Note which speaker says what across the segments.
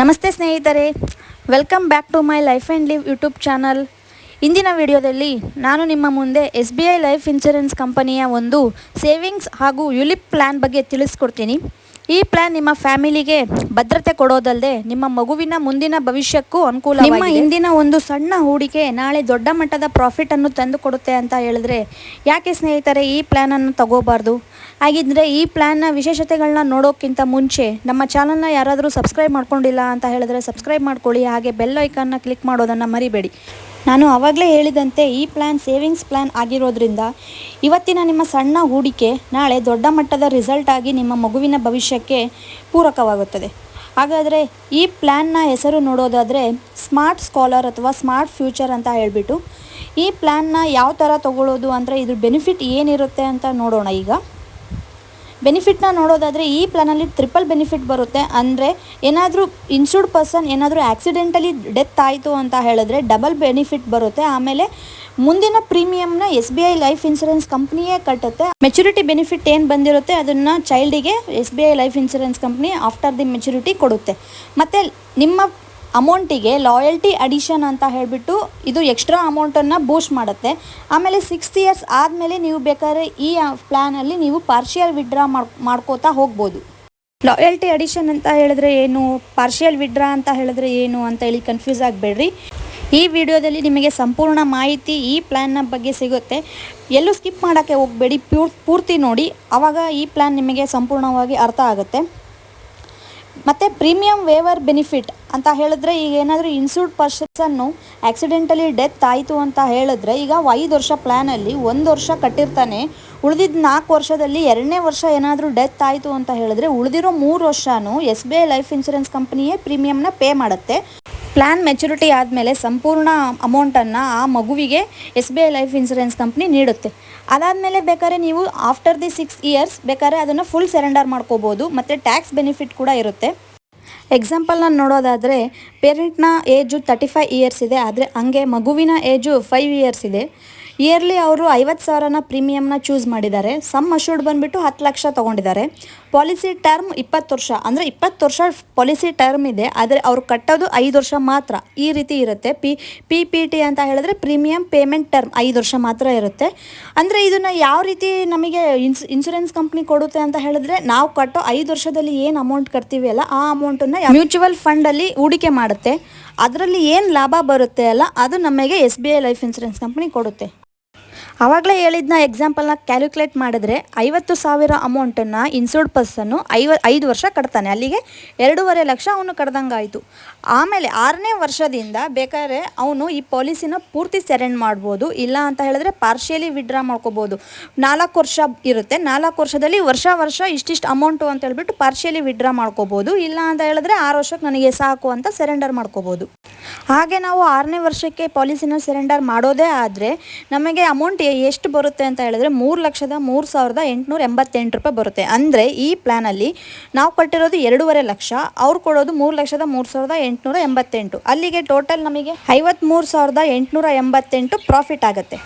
Speaker 1: ನಮಸ್ತೆ ಸ್ನೇಹಿತರೆ welcome back to my life and live YouTube channel ಇಂದಿನ ವಿಡಿಯೋದಲ್ಲಿ ನಾನು ನಿಮ್ಮ ಮುಂದೆ S B I life insurance ಕಂಪನಿಯ ಒಂದು ಸೇವಿಂಗ್ಸ್ ಹಾಗೂ ಯುಲಿಪ್ ಪ್ಲ್ಯಾನ್ ಬಗ್ಗೆ ತಿಳಿಸ್ಕೊಡ್ತೀನಿ. ಈ ಪ್ಲಾನ್ ನಿಮ್ಮ ಫ್ಯಾಮಿಲಿಗೆ ಭದ್ರತೆ ಕೊಡೋದಲ್ಲದೆ ನಿಮ್ಮ ಮಗುವಿನ ಮುಂದಿನ ಭವಿಷ್ಯಕ್ಕೂ ಅನುಕೂಲ ನಿಮ್ಮ ಹಿಂದಿನ ಒಂದು ಸಣ್ಣ ಹೂಡಿಕೆ ನಾಳೆ ದೊಡ್ಡ ಮಟ್ಟದ ಪ್ರಾಫಿಟ್ ಅನ್ನು ತಂದು ಕೊಡುತ್ತೆ ಅಂತ ಹೇಳಿದ್ರೆ ಯಾಕೆ ಸ್ನೇಹಿತರೆ ಈ ಪ್ಲಾನ್ ಅನ್ನು ತಗೋಬಾರ್ದು? ಹಾಗಿದ್ರೆ ಈ ಪ್ಲ್ಯಾನ್ನ ವಿಶೇಷತೆಗಳನ್ನ ನೋಡೋಕ್ಕಿಂತ ಮುಂಚೆ ನಮ್ಮ ಚಾನಲ್ನ ಯಾರಾದರೂ ಸಬ್ಸ್ಕ್ರೈಬ್ ಮಾಡ್ಕೊಂಡಿಲ್ಲ ಅಂತ ಹೇಳಿದ್ರೆ ಸಬ್ಸ್ಕ್ರೈಬ್ ಮಾಡ್ಕೊಳ್ಳಿ. ಹಾಗೆ ಬೆಲ್ ಐಕನ್ನ ಕ್ಲಿಕ್ ಮಾಡೋದನ್ನು ಮರಿಬೇಡಿ. ನಾನು ಆವಾಗಲೇ ಹೇಳಿದಂತೆ ಈ ಪ್ಲ್ಯಾನ್ ಸೇವಿಂಗ್ಸ್ ಪ್ಲ್ಯಾನ್ ಆಗಿರೋದ್ರಿಂದ ಇವತ್ತಿನ ನಿಮ್ಮ ಸಣ್ಣ ಹೂಡಿಕೆ ನಾಳೆ ದೊಡ್ಡ ಮಟ್ಟದ ರಿಸಲ್ಟ್ ಆಗಿ ನಿಮ್ಮ ಮಗುವಿನ ಭವಿಷ್ಯಕ್ಕೆ ಪೂರಕವಾಗುತ್ತದೆ. ಹಾಗಾದರೆ ಈ ಪ್ಲ್ಯಾನ್ನ ಹೆಸರು ನೋಡೋದಾದರೆ ಸ್ಮಾರ್ಟ್ ಸ್ಕಾಲರ್ ಅಥವಾ ಸ್ಮಾರ್ಟ್ ಫ್ಯೂಚರ್ ಅಂತ ಹೇಳಿಬಿಟ್ಟು ಈ ಪ್ಲ್ಯಾನ್ನ ಯಾವ ಥರ ತಗೊಳ್ಳೋದು ಅಂದರೆ ಇದ್ರ ಬೆನಿಫಿಟ್ ಏನಿರುತ್ತೆ ಅಂತ ನೋಡೋಣ ಈಗ. ಬೆನಿಫಿಟ್ನ ನೋಡೋದಾದರೆ ಈ ಪ್ಲಾನಲ್ಲಿ ಟ್ರಿಪಲ್ ಬೆನಿಫಿಟ್ ಬರುತ್ತೆ. ಅಂದರೆ ಏನಾದರೂ ಇನ್ಶೂರ್ಡ್ ಪರ್ಸನ್ ಏನಾದರೂ ಆ್ಯಕ್ಸಿಡೆಂಟಲಿ ಡೆತ್ ಆಯಿತು ಅಂತ ಹೇಳಿದ್ರೆ ಡಬಲ್ ಬೆನಿಫಿಟ್ ಬರುತ್ತೆ. ಆಮೇಲೆ ಮುಂದಿನ ಪ್ರೀಮಿಯಂನ S B I life insurance ಕಂಪ್ನಿಯೇ ಕಟ್ಟುತ್ತೆ. ಮೆಚುರಿಟಿ ಬೆನಿಫಿಟ್ ಏನು ಬಂದಿರುತ್ತೆ ಅದನ್ನು ಚೈಲ್ಡಿಗೆ S B I life insurance company after the maturity ಕೊಡುತ್ತೆ. ಮತ್ತು ನಿಮ್ಮ ಅಮೌಂಟಿಗೆ ಲಾಯಲ್ಟಿ ಅಡಿಷನ್ ಅಂತ ಹೇಳಿಬಿಟ್ಟು ಇದು ಎಕ್ಸ್ಟ್ರಾ ಅಮೌಂಟನ್ನು ಬೂಸ್ಟ್ ಮಾಡುತ್ತೆ. ಆಮೇಲೆ ಸಿಕ್ಸ್ ಇಯರ್ಸ್ ಆದಮೇಲೆ ನೀವು ಬೇಕಾದ್ರೆ ಈ ಪ್ಲ್ಯಾನಲ್ಲಿ ನೀವು ಪಾರ್ಷಿಯಲ್ ವಿಡ್ರಾ ಮಾಡ್, ಮಾಡ್ಕೋತಾ ಹೋಗ್ಬೋದು. ಲಾಯಲ್ಟಿ ಅಡಿಷನ್ ಅಂತ ಹೇಳಿದ್ರೆ ಏನು? ಪಾರ್ಷಿಯಲ್ ವಿಡ್ರಾ ಅಂತ ಹೇಳಿದ್ರೆ ಏನು ಅಂತ ಹೇಳಿ ಕನ್ಫ್ಯೂಸ್ ಆಗಬೇಡ್ರಿ. ಈ ವಿಡಿಯೋದಲ್ಲಿ ನಿಮಗೆ ಸಂಪೂರ್ಣ ಮಾಹಿತಿ ಈ ಪ್ಲ್ಯಾನ್ನ ಬಗ್ಗೆ ಸಿಗುತ್ತೆ. ಎಲ್ಲೂ ಸ್ಕಿಪ್ ಮಾಡೋಕ್ಕೆ ಹೋಗಬೇಡಿ ಪೂರ್ತಿ ನೋಡಿ. ಆವಾಗ ಈ ಪ್ಲ್ಯಾನ್ ನಿಮಗೆ ಸಂಪೂರ್ಣವಾಗಿ ಅರ್ಥ ಆಗುತ್ತೆ. ಮತ್ತು ಪ್ರೀಮಿಯಂ ವೇವರ್ ಬೆನಿಫಿಟ್ ಅಂತ ಹೇಳಿದ್ರೆ ಈಗ ಏನಾದರೂ ಇನ್ಸೂರ್ಡ್ ಪರ್ಸನ್ನು ಆಕ್ಸಿಡೆಂಟಲಿ ಡೆತ್ ಆಯಿತು ಅಂತ ಹೇಳಿದ್ರೆ ಈಗ ಐದು ವರ್ಷ ಪ್ಲ್ಯಾನಲ್ಲಿ ಒಂದು ವರ್ಷ ಕಟ್ಟಿರ್ತಾನೆ. ಉಳಿದಿದ್ದ ನಾಲ್ಕು ವರ್ಷದಲ್ಲಿ ಎರಡನೇ ವರ್ಷ ಏನಾದರೂ ಡೆತ್ ಆಯಿತು ಅಂತ ಹೇಳಿದ್ರೆ ಉಳಿದಿರೋ ಮೂರು ವರ್ಷನೂ S B I life insurance ಕಂಪ್ನಿಯೇ ಪ್ರೀಮಿಯಂನ ಪೇ ಮಾಡುತ್ತೆ. ಪ್ಲ್ಯಾನ್ ಮೆಚುರಿಟಿ ಆದಮೇಲೆ ಸಂಪೂರ್ಣ ಅಮೌಂಟನ್ನು ಆ ಮಗುವಿಗೆ S B I life insurance company ನೀಡುತ್ತೆ. ಅದಾದಮೇಲೆ ಬೇಕಾದ್ರೆ ನೀವು ಆಫ್ಟರ್ ದಿ ಸಿಕ್ಸ್ ಇಯರ್ಸ್ ಬೇಕಾದ್ರೆ ಅದನ್ನು ಫುಲ್ ಸೆರೆಂಡರ್ ಮಾಡ್ಕೋಬೋದು, ಮತ್ತು ಟ್ಯಾಕ್ಸ್ ಬೆನಿಫಿಟ್ ಕೂಡ ಇರುತ್ತೆ. ಎಕ್ಸಾಂಪಲ್ನ ನೋಡೋದಾದರೆ ಪೇರೆಂಟ್ನ ಏಜು ತರ್ಟಿ ಫೈವ್ ಇಯರ್ಸ್ ಇದೆ, ಆದರೆ ಹಂಗೆ ಮಗುವಿನ ಏಜು ಫೈವ್ ಇಯರ್ಸ್ ಇದೆ. ಇಯರ್ಲಿ ಅವರು ಐವತ್ತು ಸಾವಿರನ ಪ್ರೀಮಿಯಮ್ನ ಚೂಸ್ ಮಾಡಿದ್ದಾರೆ. ಸಮ್ ಅಶೂರ್ಡ್ ಬಂದುಬಿಟ್ಟು ಹತ್ತು ಲಕ್ಷ ತೊಗೊಂಡಿದ್ದಾರೆ. ಪಾಲಿಸಿ ಟರ್ಮ್ ಇಪ್ಪತ್ತು ವರ್ಷ. ಅಂದರೆ ಇಪ್ಪತ್ತು ವರ್ಷ ಪಾಲಿಸಿ ಟರ್ಮ್ ಇದೆ. ಆದರೆ ಅವ್ರು ಕಟ್ಟೋದು ಐದು ವರ್ಷ ಮಾತ್ರ. ಈ ರೀತಿ ಇರುತ್ತೆ. ಪಿ ಪಿ ಪಿ ಟಿ ಅಂತ ಹೇಳಿದ್ರೆ ಪ್ರೀಮಿಯಂ ಪೇಮೆಂಟ್ ಟರ್ಮ್ ಐದು ವರ್ಷ ಮಾತ್ರ ಇರುತ್ತೆ. ಅಂದರೆ ಇದನ್ನು ಯಾವ ರೀತಿ ನಮಗೆ ಇನ್ಸ್ ಇನ್ಶೂರೆನ್ಸ್ ಕಂಪ್ನಿ ಕೊಡುತ್ತೆ ಅಂತ ಹೇಳಿದ್ರೆ ನಾವು ಕಟ್ಟೋ ಐದು ವರ್ಷದಲ್ಲಿ ಏನು ಅಮೌಂಟ್ ಕಟ್ತೀವಿ ಅಲ್ಲ, ಆ ಅಮೌಂಟನ್ನು ಮ್ಯೂಚುವಲ್ ಫಂಡಲ್ಲಿ ಹೂಡಿಕೆ ಮಾಡುತ್ತೆ. ಅದರಲ್ಲಿ ಏನು ಲಾಭ ಬರುತ್ತೆ ಅಲ್ಲ, ಅದು ನಮಗೆ S B I life insurance company ಕೊಡುತ್ತೆ. ಆವಾಗಲೇ ಹೇಳಿದ್ನ ಎಕ್ಸಾಂಪಲ್ನ ಕ್ಯಾಲ್ಕುಲೇಟ್ ಮಾಡಿದ್ರೆ ಐವತ್ತು ಸಾವಿರ ಅಮೌಂಟನ್ನು ಇನ್ಸೂರ್ಡ್ ಪರ್ಸನ್ನು ಐವ, ಐದು ವರ್ಷ ಕಟ್ತಾನೆ. ಅಲ್ಲಿಗೆ ಎರಡೂವರೆ ಲಕ್ಷ ಅವನು ಕಡ್ದಂಗಾಯಿತು ಆಮೇಲೆ ಆರನೇ ವರ್ಷದಿಂದ ಬೇಕಾದ್ರೆ ಅವನು ಈ ಪಾಲಿಸಿನ ಪೂರ್ತಿ ಸೆರೆಂಡ್ ಮಾಡ್ಬೋದು. ಇಲ್ಲ ಅಂತ ಹೇಳಿದ್ರೆ ಪಾರ್ಷಿಯಲಿ ವಿಡ್ರಾ ಮಾಡ್ಕೋಬೋದು. ನಾಲ್ಕು ವರ್ಷ ಇರುತ್ತೆ. ನಾಲ್ಕು ವರ್ಷದಲ್ಲಿ ವರ್ಷ ವರ್ಷ ಇಷ್ಟಿಷ್ಟು ಅಮೌಂಟು ಅಂತ ಹೇಳ್ಬಿಟ್ಟು ಪಾರ್ಷಿಯಲಿ ವಿಡ್ರಾ ಮಾಡ್ಕೋಬೋದು. ಇಲ್ಲ ಅಂತ ಹೇಳಿದ್ರೆ ಆರು ವರ್ಷಕ್ಕೆ ನನಗೆ ಸಾಕು ಅಂತ ಸೆರೆಂಡರ್ ಮಾಡ್ಕೋಬೋದು. ಹಾಗೆ ನಾವು ಆರನೇ ವರ್ಷಕ್ಕೆ ಪಾಲಿಸಿನ ಸೆರೆಂಡರ್ ಮಾಡೋದೇ ಆದರೆ ನಮಗೆ ಅಮೌಂಟ್ ಎಷ್ಟು ಬರುತ್ತೆ ಅಂತ ಹೇಳಿದ್ರೆ ಮೂರು ಲಕ್ಷದ ಮೂರು ಸಾವಿರದ ಎಂಟುನೂರ ಎಂಬತ್ತೆಂಟು ರೂಪಾಯಿ ಬರುತ್ತೆ. ಅಂದರೆ ಈ ಪ್ಲ್ಯಾನಲ್ಲಿ ನಾವು ಕಟ್ಟಿರೋದು ಎರಡೂವರೆ ಲಕ್ಷ, ಅವ್ರು ಕೊಡೋದು ಮೂರು ಲಕ್ಷದ ಮೂರು ಸಾವಿರದ ಎಂಟುನೂರ ಎಂಬತ್ತೆಂಟು. ಅಲ್ಲಿಗೆ ಟೋಟಲ್ ನಮಗೆ ಐವತ್ತ್ಮೂರು ಸಾವಿರದ ಎಂಟುನೂರ ಎಂಬತ್ತೆಂಟು ಪ್ರಾಫಿಟ್ ಆಗುತ್ತೆ.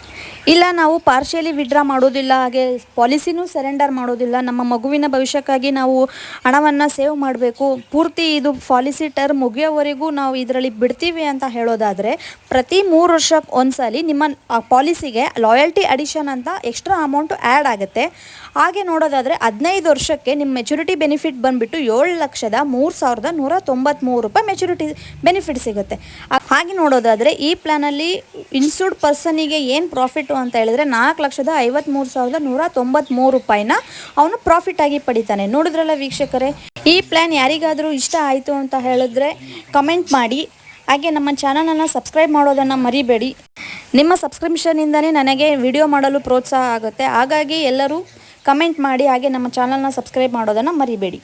Speaker 1: ಇಲ್ಲ, ನಾವು ಪಾರ್ಷಿಯಲಿ ವಿಡ್ರಾ ಮಾಡೋದಿಲ್ಲ, ಹಾಗೆ ಪಾಲಿಸಿನೂ ಸರೆಂಡರ್ ಮಾಡೋದಿಲ್ಲ. ನಮ್ಮ ಮಗುವಿನ ಭವಿಷ್ಯಕ್ಕಾಗಿ ನಾವು ಹಣವನ್ನು ಸೇವ್ ಮಾಡಬೇಕು. ಪೂರ್ತಿ ಇದು ಪಾಲಿಸಿ ಟರ್ಮ್ ಮುಗಿಯೋವರೆಗೂ ನಾವು ಇದರಲ್ಲಿ ಬಿಡ್ತೀವಿ ಅಂತ ಹೇಳೋದಾದರೆ, ಪ್ರತಿ ಮೂರು ವರ್ಷಕ್ಕೆ ಒಂದ್ಸಲಿ ನಿಮ್ಮ ಪಾಲಿಸಿಗೆ ಲಾಯಲ್ಟಿ ಅಡಿಷನ್ ಅಂತ ಎಕ್ಸ್ಟ್ರಾ ಅಮೌಂಟು ಆ್ಯಡ್ ಆಗುತ್ತೆ. ಹಾಗೆ ನೋಡೋದಾದರೆ, ಹದಿನೈದು ವರ್ಷಕ್ಕೆ ನಿಮ್ಮ ಮೆಚುರಿಟಿ ಬೆನಿಫಿಟ್ ಬಂದುಬಿಟ್ಟು ಏಳು ಲಕ್ಷದ ಮೂರು ಸಾವಿರದ ನೂರ ತೊಂಬತ್ತ್ಮೂರು ರೂಪಾಯಿ ಮೆಚುರಿಟಿ ಬೆನಿಫಿಟ್ ಸಿಗುತ್ತೆ. ಹಾಗೆ ನೋಡೋದಾದರೆ, ಈ ಪ್ಲ್ಯಾನಲ್ಲಿ ಇನ್ಸೂರ್ಡ್ ಪರ್ಸನಿಗೆ ಏನು ಪ್ರಾಫಿಟು ಅಂತ ಹೇಳಿದ್ರೆ ನಾಲ್ಕು ಲಕ್ಷದ ಐವತ್ತ್ಮೂರು ಸಾವಿರದ ನೂರ ತೊಂಬತ್ತ್ಮೂರು ರೂಪಾಯಿನ ಅವನು ಪ್ರಾಫಿಟ್ ಆಗಿ ಪಡಿತಾನೆ. ನೋಡಿದ್ರಲ್ಲ ವೀಕ್ಷಕರೇ? ಈ ಪ್ಲ್ಯಾನ್ ಯಾರಿಗಾದರೂ ಇಷ್ಟ ಆಯಿತು ಅಂತ ಹೇಳಿದ್ರೆ ಕಮೆಂಟ್ ಮಾಡಿ. ಹಾಗೆ ನಮ್ಮ ಚಾನಲನ್ನು ಸಬ್ಸ್ಕ್ರೈಬ್ ಮಾಡೋದನ್ನು ಮರಿಬೇಡಿ. ನಿಮ್ಮ ಸಬ್ಸ್ಕ್ರಿಪ್ಷನಿಂದನೇ ನನಗೆ ವಿಡಿಯೋ ಮಾಡಲು ಪ್ರೋತ್ಸಾಹ ಆಗುತ್ತೆ. ಹಾಗಾಗಿ ಎಲ್ಲರೂ ಕಮೆಂಟ್ ಮಾಡಿ, ಹಾಗೆ ನಮ್ಮ ಚಾನಲ್ನ ಸಬ್ಸ್ಕ್ರೈಬ್ ಮಾಡೋದನ್ನು ಮರಿಬೇಡಿ.